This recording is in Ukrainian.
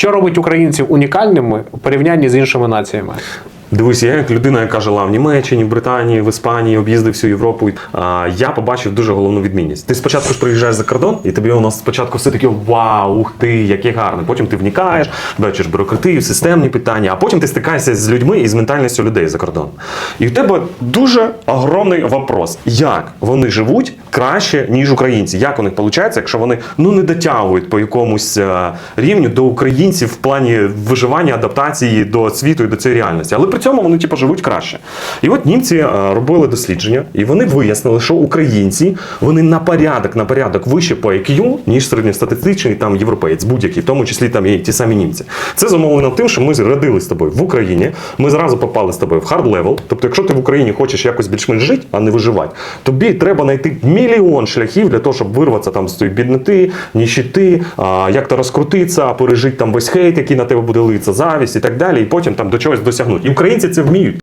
Що робить українців унікальними у порівнянні з іншими націями? Дивись, я як людина, яка жила в Німеччині, в Британії, в Іспанії, об'їздив всю Європу. А, я побачив дуже головну відмінність. Ти спочатку ж приїжджаєш за кордон, і тобі воно спочатку все таке вау, ух ти, яке гарне. Потім ти вникаєш, бачиш бюрократію, системні питання, а потім ти стикаєшся з людьми і з ментальністю людей за кордоном. І в тебе дуже огромний вопрос: як вони живуть краще, ніж українці? Як у них виходить, якщо вони ну не дотягують по якомусь е, рівню до українців в плані виживання, адаптації до світу і до цієї реальності. Але при цьому вони типу, живуть краще. І от німці е, робили дослідження, і вони вияснили, що українці вони на порядок, на порядок вище по IQ, ніж середньостатистичний там європеєць, будь-який, в тому числі там і ті самі німці. Це зумовлено тим, що ми родились з тобою в Україні. Ми зразу попали з тобою в хард левел. Тобто, якщо ти в Україні хочеш якось більш-менш жити, а не виживати, тобі треба знайти мільйон шляхів для того, щоб вирватися там з тої бідноти, ніщити, як то розкрутитися, пережити там весь хейт, який на тебе буде литися, завість і так далі, і потім там до чогось досягнути. І українці це вміють.